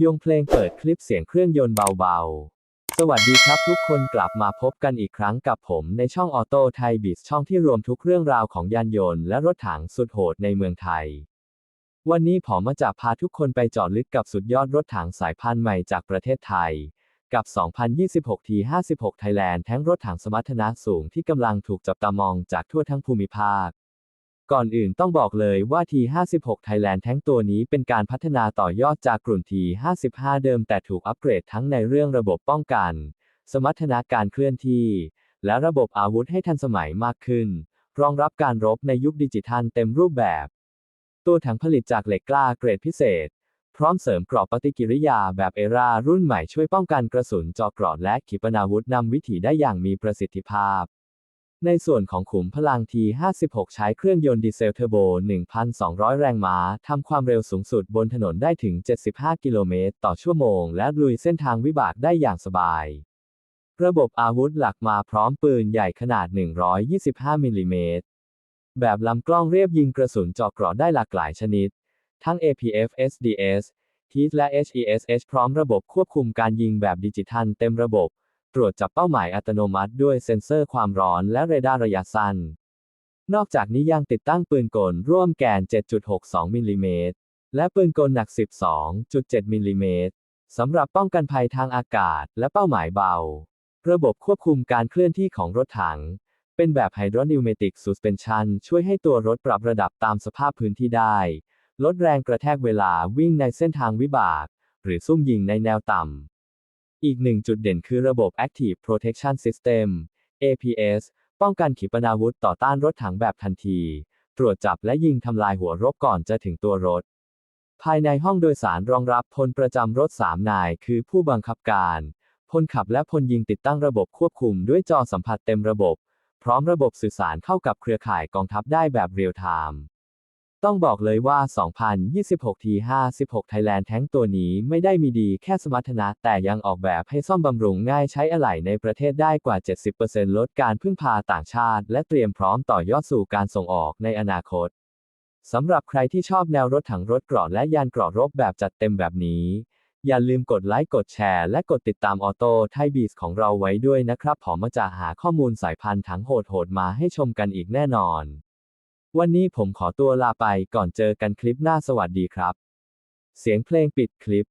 โยงเพลงเปิดคลิปเสียงเครื่องยนต์เบาๆ สวัสดีครับทุกคนกลับมาพบกันอีกครั้งกับผมในช่องออโต้ไทยบิสช่องที่รวมทุกเรื่องราวของยานยนต์และรถถังสุดโหดในเมืองไทย วันนี้ผมมาจะพาทุกคนไปเจาะลึกกับสุดยอดรถถังสายพันธุ์ใหม่จากประเทศไทย กับ 2026 T56 Thailand แท้งรถถังสมรรถนะสูงที่กำลังถูกจับตามองจากทั่วทั้งภูมิภาค ก่อนอื่นต้องบอกเลยว่า T56 Thailand แท้งตัวนี้เป็นการพัฒนาต่อยอดจากกลุ่ม T55 เดิมแต่ถูกอัปเกรดทั้งในเรื่องระบบป้องกัน สมรรถนะการเคลื่อนที่ และระบบอาวุธให้ทันสมัยมากขึ้น รองรับการรบในยุคดิจิทัลเต็มรูปแบบ ตัวถังผลิตจากเหล็กกล้าเกรดพิเศษ พร้อมเสริมกรอบปฏิกิริยาแบบเอรารุ่นใหม่ช่วยป้องกันกระสุนเจอกรอดและขีปนาวุธนำวิถีได้อย่างมีประสิทธิภาพ ในส่วนของขุมพลัง T56 ใช้เครื่องยนต์ดีเซลเทอร์โบ 1,200 แรงม้า ทำความเร็วสูงสุดบนถนนได้ถึง 75 กิโลเมตรต่อชั่วโมง และลุยเส้นทางวิบากได้อย่างสบาย ระบบอาวุธหลักมาพร้อมปืนใหญ่ขนาด 125 มิลลิเมตร แบบลำกล้องเรียบยิงกระสุนเจาะเกราะได้หลากหลายชนิด ทั้ง APF SDS HEAT และ HESH พร้อมระบบควบคุมการยิงแบบดิจิทัลเต็มระบบ ตรวจจับเป้าหมายอัตโนมัติด้วยเซ็นเซอร์ความร้อนและเรดาร์ระยะสั้น นอกจากนี้ยังติดตั้งปืนกลร่วมแกน 7.62 มิลลิเมตร และปืนกลหนัก 12.7 มิลลิเมตรสำหรับป้องกันภัยทางอากาศและเป้าหมายเบา ระบบควบคุมการเคลื่อนที่ของรถถัง เป็นแบบไฮดรอนิวเมติก s ูสเ e นชันช่วยให้ตัวรถปรับระดับตามสภาพพื้นที่ได้ ลดแรงกระแทกเวลาวิ่งในเส้นทางวิบาก หรือซุ่มยิงในแนวต่ำ อีกหนึ่งจุดเด่นคือระบบ Active Protection System APS ป้องกันขีปนาวุธต่อต้านรถถังแบบทันที ตรวจจับและยิงทำลายหัวรบก่อนจะถึงตัวรถ ภายในห้องโดยสารรองรับพลประจำรถ3นายคือผู้บังคับการ พลขับและพลยิงติดตั้งระบบควบคุมด้วยจอสัมผัสเต็มระบบ พร้อมระบบสื่อสารเข้ากับเครือข่ายกองทัพได้แบบเรียลไทม์ ต้องบอกเลยว่า 2026 T56 Thailand แท้งตัวนี้ไม่ได้มีดีแค่สมรรถนะ แต่ยังออกแบบให้ซ่อมบำรุงง่ายใช้อะไหล่ในประเทศได้กว่า 70%ลดการพึ่งพาต่างชาติ และเตรียมพร้อมต่อยอดสู่การส่งออกในอนาคต สำหรับใครที่ชอบแนวรถถังรถเกราะและยานเกราะรบแบบจัดเต็มแบบนี้ อย่าลืมกดไลค์กดแชร์ และกดติดตามออโต้ไทยบีสของเราไว้ด้วยนะครับผมจะหาข้อมูลสายพันธุ์ถังโหดๆมาให้ชมกันอีกแน่นอน วันนี้ผมขอตัวลาไปก่อนเจอกันคลิปหน้าสวัสดีครับ เสียงเพลงปิดคลิป